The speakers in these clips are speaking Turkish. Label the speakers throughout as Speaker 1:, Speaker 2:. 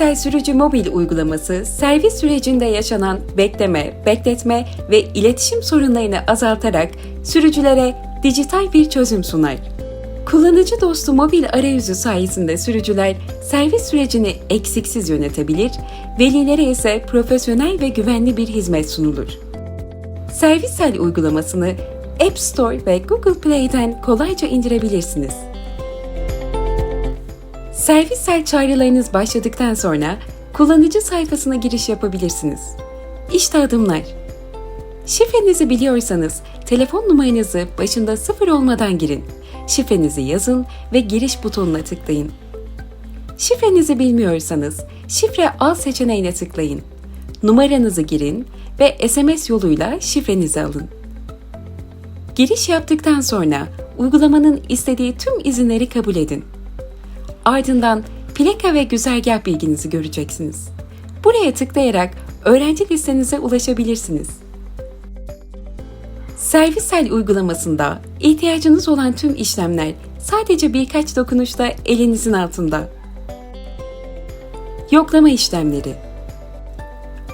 Speaker 1: Servissel Sürücü Mobil uygulaması, servis sürecinde yaşanan bekleme, bekletme ve iletişim sorunlarını azaltarak sürücülere dijital bir çözüm sunar. Kullanıcı dostu mobil arayüzü sayesinde sürücüler servis sürecini eksiksiz yönetebilir, velilere ise profesyonel ve güvenli bir hizmet sunulur. Servissel uygulamasını App Store ve Google Play'den kolayca indirebilirsiniz. Servissel çağrılarınız başladıktan sonra kullanıcı sayfasına giriş yapabilirsiniz. İşte adımlar. Şifrenizi biliyorsanız telefon numaranızı başında sıfır olmadan girin. Şifrenizi yazın ve giriş butonuna tıklayın. Şifrenizi bilmiyorsanız şifre al seçeneğine tıklayın. Numaranızı girin ve SMS yoluyla şifrenizi alın. Giriş yaptıktan sonra uygulamanın istediği tüm izinleri kabul edin. Ardından plaka ve güzergah bilginizi göreceksiniz. Buraya tıklayarak öğrenci listenize ulaşabilirsiniz. Servissel uygulamasında ihtiyacınız olan tüm işlemler sadece birkaç dokunuşta elinizin altında. Yoklama işlemleri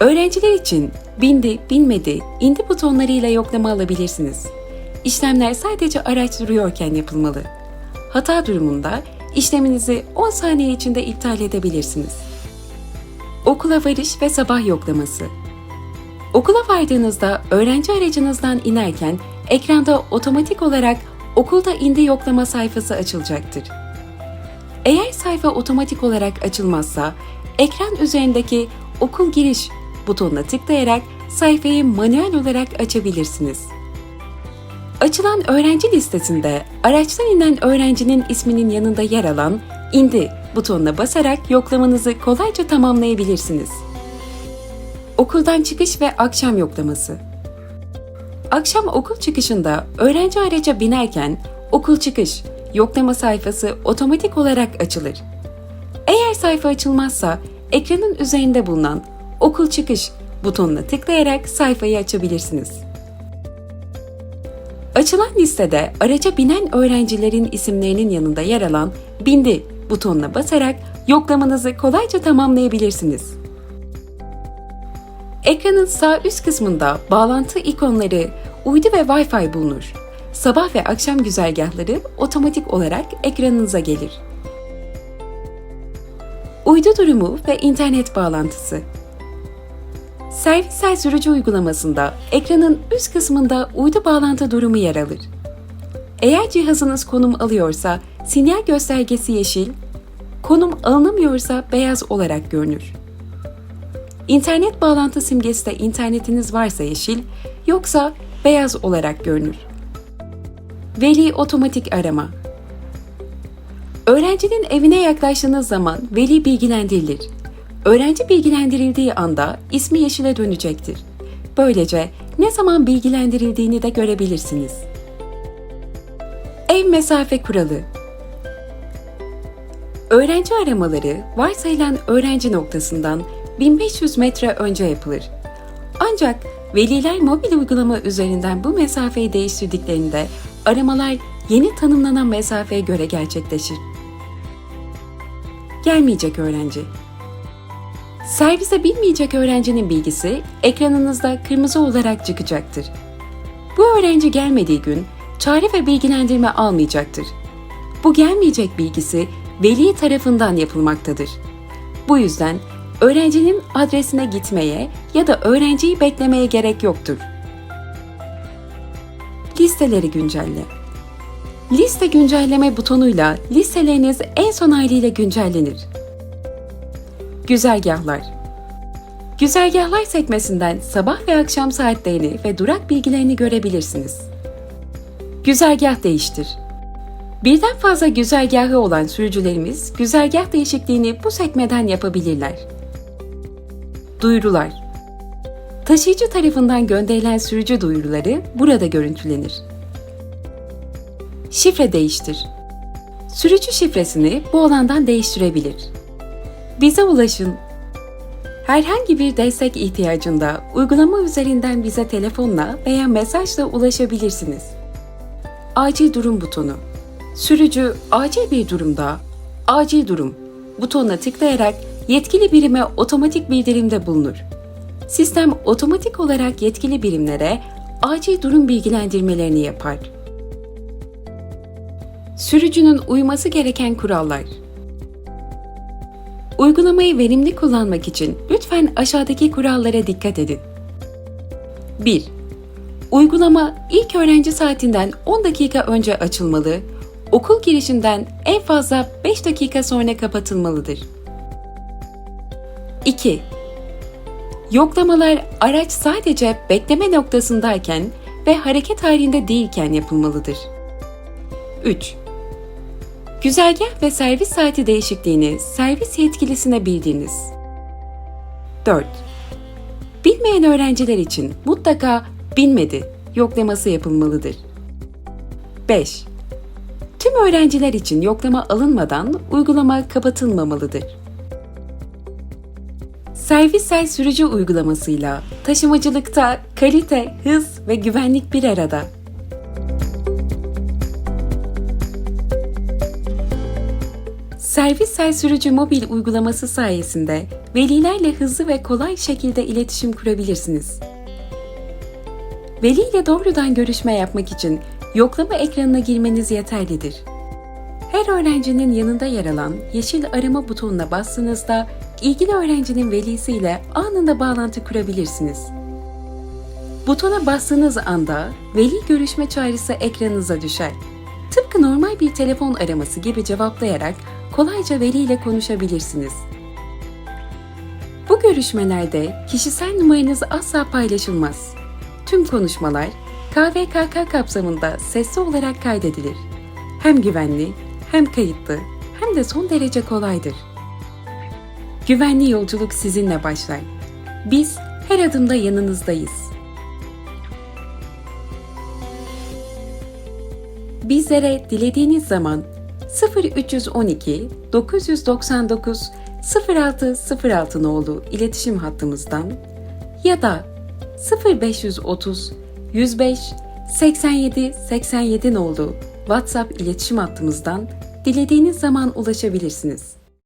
Speaker 1: Öğrenciler için bindi, binmedi, indi butonlarıyla yoklama alabilirsiniz. İşlemler sadece araç duruyorken yapılmalı. Hata durumunda işleminizi 10 saniye içinde iptal edebilirsiniz. Okula varış ve sabah yoklaması. Okula vardığınızda öğrenci aracınızdan inerken ekranda otomatik olarak okulda indi yoklama sayfası açılacaktır. Eğer sayfa otomatik olarak açılmazsa ekran üzerindeki okul giriş butonuna tıklayarak sayfayı manuel olarak açabilirsiniz. Açılan öğrenci listesinde araçtan inen öğrencinin isminin yanında yer alan indi butonuna basarak yoklamanızı kolayca tamamlayabilirsiniz. Okuldan çıkış ve akşam yoklaması. Akşam okul çıkışında öğrenci araca binerken okul çıkış yoklama sayfası otomatik olarak açılır. Eğer sayfa açılmazsa ekranın üzerinde bulunan okul çıkış butonuna tıklayarak sayfayı açabilirsiniz. Açılan listede araca binen öğrencilerin isimlerinin yanında yer alan bindi butonuna basarak yoklamanızı kolayca tamamlayabilirsiniz. Ekranın sağ üst kısmında bağlantı ikonları, uydu ve Wi-Fi bulunur. Sabah ve akşam güzergahları otomatik olarak ekranınıza gelir. Uydu durumu ve internet bağlantısı. Servissel sürücü uygulamasında ekranın üst kısmında uydu bağlantı durumu yer alır. Eğer cihazınız konum alıyorsa sinyal göstergesi yeşil, konum alınamıyorsa beyaz olarak görünür. İnternet bağlantı simgesi de internetiniz varsa yeşil, yoksa beyaz olarak görünür. Veli otomatik arama. Öğrencinin evine yaklaştığınız zaman veli bilgilendirilir. Öğrenci bilgilendirildiği anda ismi yeşile dönecektir. Böylece ne zaman bilgilendirildiğini de görebilirsiniz. Ev mesafe kuralı Öğrenci aramaları varsayılan öğrenci noktasından 1500 metre önce yapılır. Ancak veliler mobil uygulama üzerinden bu mesafeyi değiştirdiklerinde aramalar yeni tanımlanan mesafeye göre gerçekleşir. Gelmeyecek öğrenci Servise binmeyecek öğrencinin bilgisi ekranınızda kırmızı olarak çıkacaktır. Bu öğrenci gelmediği gün çağrı ve bilgilendirme almayacaktır. Bu gelmeyecek bilgisi veli tarafından yapılmaktadır. Bu yüzden öğrencinin adresine gitmeye ya da öğrenciyi beklemeye gerek yoktur. Listeleri güncelle. Liste güncelleme butonuyla listeleriniz en son haliyle güncellenir. Güzergahlar Güzergahlar sekmesinden sabah ve akşam saatlerini ve durak bilgilerini görebilirsiniz. Güzergah değiştir. Birden fazla güzergahı olan sürücülerimiz güzergah değişikliğini bu sekmeden yapabilirler. Duyurular Taşıyıcı tarafından gönderilen sürücü duyuruları burada görüntülenir. Şifre değiştir. Sürücü şifresini bu alandan değiştirebilir. Bize ulaşın. Herhangi bir destek ihtiyacında uygulama üzerinden bize telefonla veya mesajla ulaşabilirsiniz. Acil durum butonu. Sürücü acil bir durumda acil durum butonuna tıklayarak yetkili birime otomatik bildirimde bulunur. Sistem otomatik olarak yetkili birimlere acil durum bilgilendirmelerini yapar. Sürücünün uyması gereken kurallar. Uygulamayı verimli kullanmak için lütfen aşağıdaki kurallara dikkat edin. 1. Uygulama ilk öğrenci saatinden 10 dakika önce açılmalı, okul girişinden en fazla 5 dakika sonra kapatılmalıdır. 2. Yoklamalar araç sadece bekleme noktasındayken ve hareket halinde değilken yapılmalıdır. 3. Güzergah ve servis saati değişikliğini servis yetkilisine bildiriniz. 4. Bilmeyen öğrenciler için mutlaka bilmedi yoklaması yapılmalıdır. 5. Tüm öğrenciler için yoklama alınmadan uygulama kapatılmamalıdır. Servissel sürücü uygulamasıyla taşımacılıkta kalite, hız ve güvenlik bir arada. Servissel sürücü mobil uygulaması sayesinde velilerle hızlı ve kolay şekilde iletişim kurabilirsiniz. Veli ile doğrudan görüşme yapmak için yoklama ekranına girmeniz yeterlidir. Her öğrencinin yanında yer alan yeşil arama butonuna bastığınızda ilgili öğrencinin velisiyle anında bağlantı kurabilirsiniz. Butona bastığınız anda veli görüşme çağrısı ekranınıza düşer. Tıpkı normal bir telefon araması gibi cevaplayarak kolayca veli ile konuşabilirsiniz. Bu görüşmelerde kişisel numaranız asla paylaşılmaz. Tüm konuşmalar KVKK kapsamında sesli olarak kaydedilir. Hem güvenli, hem kayıtlı, hem de son derece kolaydır. Güvenli yolculuk sizinle başlar. Biz her adımda yanınızdayız. Bizlere dilediğiniz zaman 0312 999 0606 nolu iletişim hattımızdan ya da 0530 105 87 87 nolu WhatsApp iletişim hattımızdan dilediğiniz zaman ulaşabilirsiniz.